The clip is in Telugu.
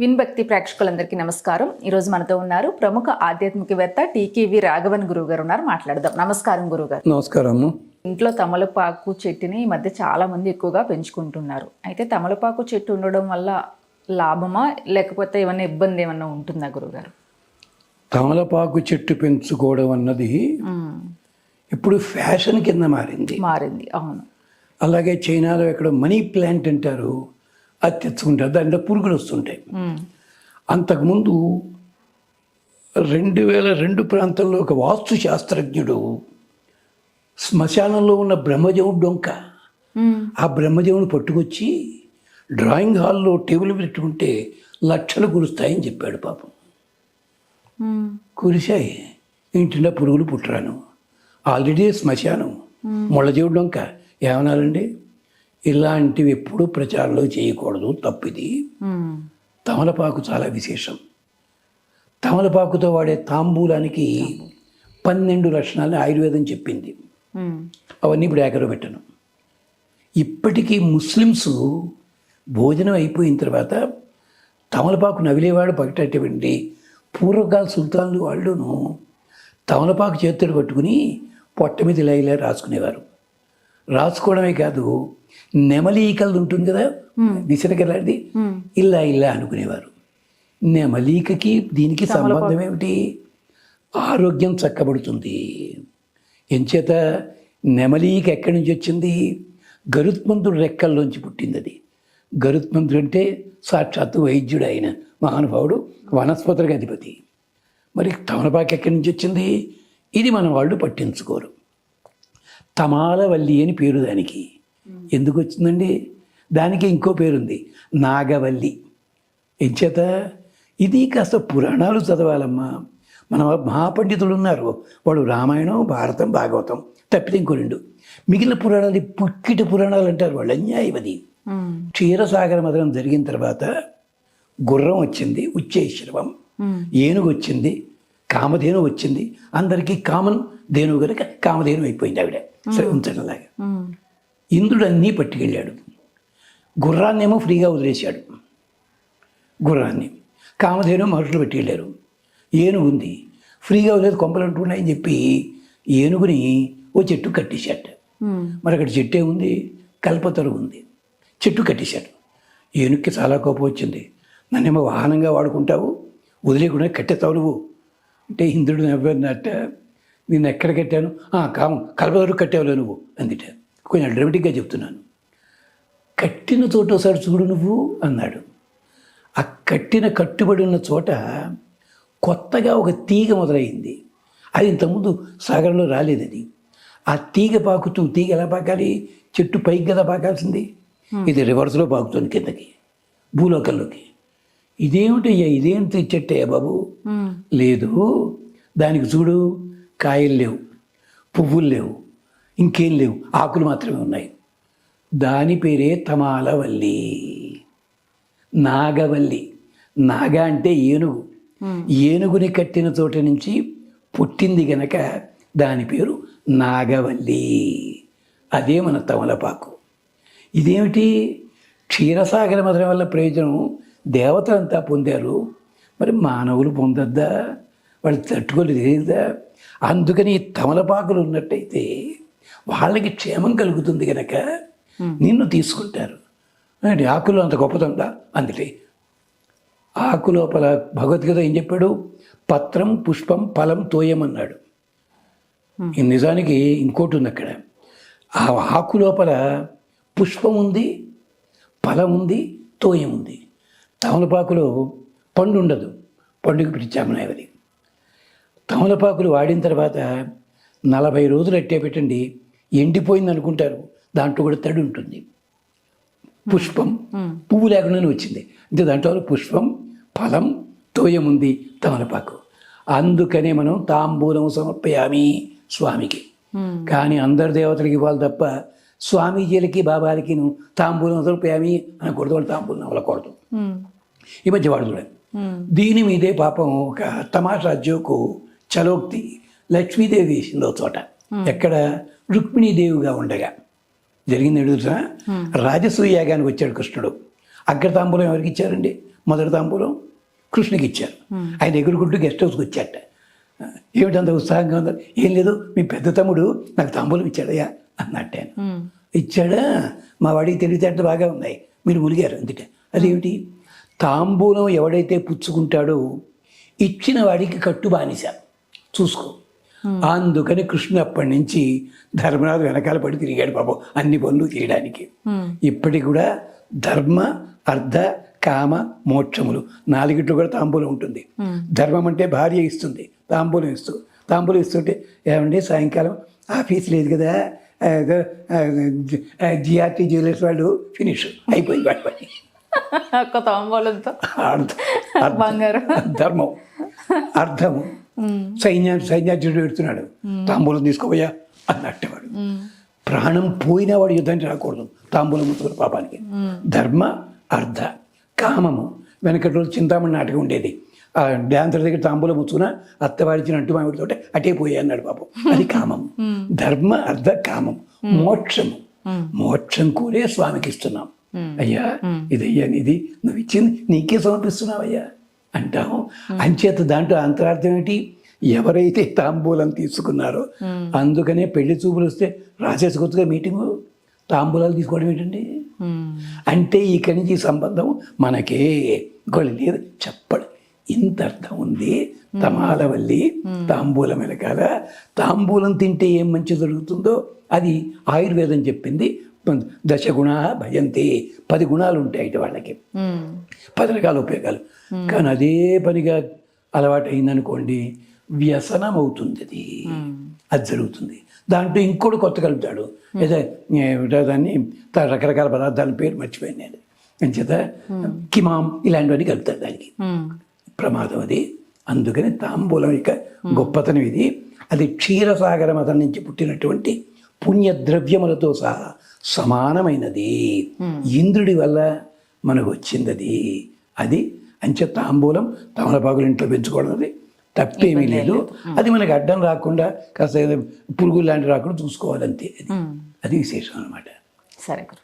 విన్భక్తి ప్రేక్షకులందరికీ నమస్కారం. ఈరోజు మనతో ఉన్నారు ప్రముఖ ఆధ్యాత్మికవేత్త టీకేవి రాఘవన్ గురువు గారు ఉన్నారు. మాట్లాడదాం. నమస్కారం గురుగారు నమస్కారము. ఇంట్లో తమలపాకు చెట్టుని ఈ మధ్య చాలా మంది ఎక్కువగా పెంచుకుంటున్నారు. అయితే తమలపాకు చెట్టు ఉండడం వల్ల లాభమా? లేకపోతే ఏమైనా ఇబ్బంది ఏమన్నా ఉంటుందా గురుగారు తమలపాకు చెట్టు పెంచుకోవడం అన్నది. ఇప్పుడు ఫ్యాషన్ కింద మారింది. మారింది. అవును. అలాగే చైనాలో ఇక్కడ మనీ ప్లాంట్ అంటారు. అది తెచ్చుకుంటారు దాంట్లో పురుగులు వస్తుంటాయి. అంతకుముందు రెండు వేల రెండు ప్రాంతంలో ఒక వాస్తు శాస్త్రజ్ఞుడు శ్మశానంలో ఉన్న బ్రహ్మజముడు డొంక. ఆ బ్రహ్మజముడు పట్టుకొచ్చి డ్రాయింగ్ హాల్లో టేబుల్ పెట్టుకుంటే లక్షలు కురుస్తాయని చెప్పాడు పాపం. కురిశాయి. ఇంటిలో పురుగులు పుట్టరాను. ఆల్రెడీ శ్మశానం. ముళ్ళజీవుడు డొంక. ఏమనాలండి ఇలాంటివి ఎప్పుడూ ప్రచారంలో చేయకూడదు తప్పిది. తమలపాకు చాలా విశేషం. తమలపాకుతో వాడే తాంబూలానికి పన్నెండు లక్షణాలని ఆయుర్వేదం చెప్పింది. అవన్నీ ఇప్పుడు ఏకరో పెట్టను. ఇప్పటికీ ముస్లిమ్స్ భోజనం అయిపోయిన తర్వాత తమలపాకు నవిలేవాడు పగటటువంటి పూర్వకాల సుల్తాన్లు వాళ్ళును తమలపాకు చేతులు పట్టుకుని పొట్ట మీద ఇలా ఇలా రాసుకునేవారు. రాసుకోవడమే కాదు నెమలీకలు ఉంటుంది కదా? విసనకలాంటిది ఇలా ఇలా అనుకునేవారు. నెమలీకకి దీనికి సంబంధం ఏమిటి? ఆరోగ్యం చక్కబడుతుంది. ఎంచేత నెమలీక ఎక్కడి నుంచి వచ్చింది? గరుత్మంతుడు రెక్కల్లోంచి పుట్టింది అది. గరుత్మంతుడు అంటే సాక్షాత్తు వైద్యుడు ఆయన మహానుభావుడు వనస్పతులకు అధిపతి. మరి తమలపాకు ఎక్కడి నుంచి వచ్చింది? ఇది మన వాళ్ళు పట్టించుకోరు. తమాలవల్లి అని పేరు దానికి. ఎందుకు వచ్చిందండి దానికి ఇంకో పేరుంది. నాగవల్లి. ఎంచేత ఇది కాస్త పురాణాలు చదవాలమ్మా. మన మహాపండితులు ఉన్నారు వాడు రామాయణం భారతం భాగవతం తప్పితే ఇంకో రెండు. మిగిలిన పురాణాలు పుక్కిటి పురాణాలు అంటారు వాళ్ళు. అన్యాయవది మ్మ్. క్షీరసాగర మదనం జరిగిన తర్వాత గుర్రం వచ్చింది ఉచ్చేశ్రవం మ్మ్. ఏనుగు వచ్చింది కామధేను వచ్చింది. అందరికీ కామన్ ధేను కనుక కామధేను అయిపోయింది ఆవిడ. సరే ఉంచడంలాగా మ్మ్. ఇంద్రుడు అన్నీ పట్టుకెళ్ళాడు. గుర్రాన్నేమో ఫ్రీగా వదిలేశాడు. గుర్రాన్ని. కామధేను మనుషులు పెట్టుకెళ్ళారు. ఏనుగు ఉంది. ఫ్రీగా వదిలేదు కొంపలు అంటున్నాయని చెప్పి ఏనుగుని ఓ చెట్టు కట్టేశాట. మ్మ్. మరి అక్కడ చెట్టు ఏముంది కల్పతరు ఉంది. చెట్టు కట్టేశాడు. ఏనుగుకి చాలా కోపం వచ్చింది. నన్నేమో వాహనంగా వాడుకుంటావు? వదిలేకుండా కట్టేస్తావు నువ్వు? అంటే ఇంద్రుడు నవ్వన్నట్ట నేను ఎక్కడ కట్టాను? "ఆ, కాము కల్పతరు కట్టావులే నువ్వు అందిట. కొంచెం డ్రమటిక్గా చెప్తున్నాను. కట్టిన చోట ఒకసారి చూడు నువ్వు అన్నాడు. ఆ కట్టిన కట్టుబడి ఉన్న చోట కొత్తగా ఒక తీగ మొదలైంది. అది ఇంతకుముందు సాగరంలో రాలేదు అది ఆ తీగ పాకుతూ తీగ ఎలా పాకాలి? చెట్టు పైకి కదా పాకాల్సింది. ఇది రివర్స్లో పాకుతుంది కిందకి భూలోకంలోకి. ఇదేమిటయ్యా ఇదేంటి చెట్టయ్యా బాబు? మ్మ్. లేదు. దానికి చూడు కాయలు లేవు పువ్వులు లేవు. ఇంకేం లేవు. ఆకులు మాత్రమే ఉన్నాయి. దాని పేరే తమాలవల్లి. నాగవల్లి. నాగ అంటే ఏనుగు. ఏనుగుని కట్టిన చోట నుంచి పుట్టింది గనక దాని పేరు నాగవల్లి. అదే మన తమలపాకు. ఇదేమిటి? క్షీరసాగర మధురం వల్ల ప్రయోజనం దేవతలంతా పొందారు. మరి మానవులు పొందొద్దా? వాళ్ళు తట్టుకోలేదా? అందుకని ఈ తమలపాకులు ఉన్నట్టయితే వాళ్ళకి క్షేమం కలుగుతుంది కనుక నిన్ను తీసుకుంటారు. అంటే ఆకులు అంత గొప్పదందా అందుకే. ఆకు లోపల భగవద్గీత ఏం చెప్పాడు? పత్రం పుష్పం ఫలం తోయం అన్నాడు. ఈ నిజానికి ఇంకోటి ఉంది అక్కడ. ఆ ఆకు లోపల పుష్పం ఉంది ఫలం ఉంది తోయం ఉంది. తమలపాకులో పండు ఉండదు. పండుగ పిచ్చామనాయవది తమలపాకులు వాడిన తర్వాత నలభై రోజులు అట్టే పెట్టండి. ఎండిపోయింది అనుకుంటారు. దాంట్లో కూడా తడి ఉంటుంది. పుష్పం పువ్వు లేకుండానే వచ్చింది. అంటే దాంట్లో పుష్పం ఫలం తోయం ఉంది తమలపాకు. అందుకనే మనం తాంబూలం సమర్పయామి స్వామికి. కానీ అందరి దేవతలకి ఇవ్వాలి తప్ప స్వామీజీలకి బాబాలకి తాంబూలం సమర్పయామి అనకూడదు. వాళ్ళు తాంబూలం అవ్వకూడదు. ఈ మధ్య వాడు. దీని మీదే పాపం ఒక తమాషా జోకు చలోక్తి లక్ష్మీదేవి వేసింది చోట. ఎక్కడ? రుక్మిణీదేవిగా ఉండగా. జరిగింది ఎదుట రాజసూయ యాగానికి వచ్చాడు కృష్ణుడు. అగ్ర తాంబూలం ఎవరికి ఇచ్చారండి? మొదటి తాంబూలం కృష్ణుకి ఇచ్చారు. ఆయన ఎగురుకుంటూ గెస్ట్ హౌస్కి వచ్చాట ఏమిటంత ఉత్సాహంగా ఉందో? ఏం లేదు మీ పెద్ద తమ్ముడు నాకు తాంబూలం ఇచ్చాడయ్యా అన్నట్టు. ఇచ్చాడా? మా వాడికి తెలివితేటలు బాగా ఉన్నాయి. మీరు మునిగారు అందుకే. అదేమిటి? తాంబూలం ఎవడైతే పుచ్చుకుంటాడో ఇచ్చిన వాడికి కట్టు బానిస. చూసుకో. అందుకని కృష్ణ అప్పటి నుంచి ధర్మరాజు వెనకాల పడి తిరిగాడు పాపం అన్ని పనులు చేయడానికి. ఉమ్, ఇప్పటికి కూడా ధర్మ అర్ధ కామ మోక్షములు నాలుగిట్లో కూడా తాంబూలం ఉంటుంది. ధర్మం అంటే భార్య ఇస్తుంది తాంబూలం ఇస్తూ తాంబూలం ఇస్తుంటే ఏమండి సాయంకాలం ఆఫీస్ లేదు కదా జిఆర్టీ జ్యువెలర్స్ వాళ్ళు ఫినిష్ అయిపోయింది వాడి పని. తాంబూలంతో. బంగారం. ధర్మం అర్థము సైన్యా సైన్యాధ్యుడు పెడుతున్నాడు తాంబూలం తీసుకోబోయా అన్నట్టు వాడు ప్రాణం పోయినా వాడు యుద్ధానికి రాకూడదు. తాంబూలం ముట్టుకుని పాపానికి. ధర్మ అర్థ కామము. వెనకటి రోజు చింతామణి నాటకం ఉండేది. ఆ డాన్సర్ దగ్గర తాంబూలం ముచ్చుకున్న అత్తవాడిచిన అంటు మామిడితో అటే పోయి అన్నాడు పాపం. అది కామం. ధర్మ అర్థ కామం. మోక్షము. మోక్షం కోరే స్వామికి ఇస్తున్నాం. అయ్యా ఇదయ్యా ఇది నువ్వు ఇచ్చింది నీకే సమర్పిస్తున్నావయ్యా. అంటాం అంచేత దాంట్లో అంతరార్థం ఏంటి ఎవరైతే తాంబూలం తీసుకున్నారో అందుకనే పెళ్ళి చూపులు వస్తే రాసేసుకోవచ్చుగా మీటింగు తాంబూలాలు తీసుకోవడం ఏంటండి? అంటే ఇక్కడి నుంచి ఈ సంబంధం మనకే ఇంకోటి లేదు చెప్పడు. ఇంత అర్థం ఉంది. తమాలవల్లి తాంబూలం వెనకాల. తాంబూలం తింటే ఏం మంచి జరుగుతుందో అది ఆయుర్వేదం చెప్పింది. దశగుణ భయంతి. పది గుణాలు ఉంటాయి ఇటు వాళ్ళకి. పది రకాల ఉపయోగాలు. కానీ అదే పనిగా అలవాటు అయిందనుకోండి వ్యసనం అవుతుంది అది అది జరుగుతుంది. దాంట్లో ఇంకోటి కొత్త కలుపుతాడు. ఏదో దాన్ని రకరకాల పదార్థాల పేరు మర్చిపోయాను నేను. అంచేత కిమాం ఇలాంటివన్నీ కలుపుతాడు దానికి. ప్రమాదం అది. అందుకని తాంబూలం యొక్క గొప్పతనం ఇది. అది క్షీరసాగర మతం నుంచి పుట్టినటువంటి పుణ్యద్రవ్యములతో సహా సమానమైనది. ఇంద్రుడి వల్ల మనకు వచ్చింది అది అది అంచె తాంబూలం తమలపాకులు ఇంట్లో పెంచుకోవడం అది తప్పేమీ లేదు. అది మనకి అడ్డం రాకుండా కాస్త పురుగులు లాంటివి రాకుండా చూసుకోవాలంతే అది. అది విశేషం అనమాట సరే గురు.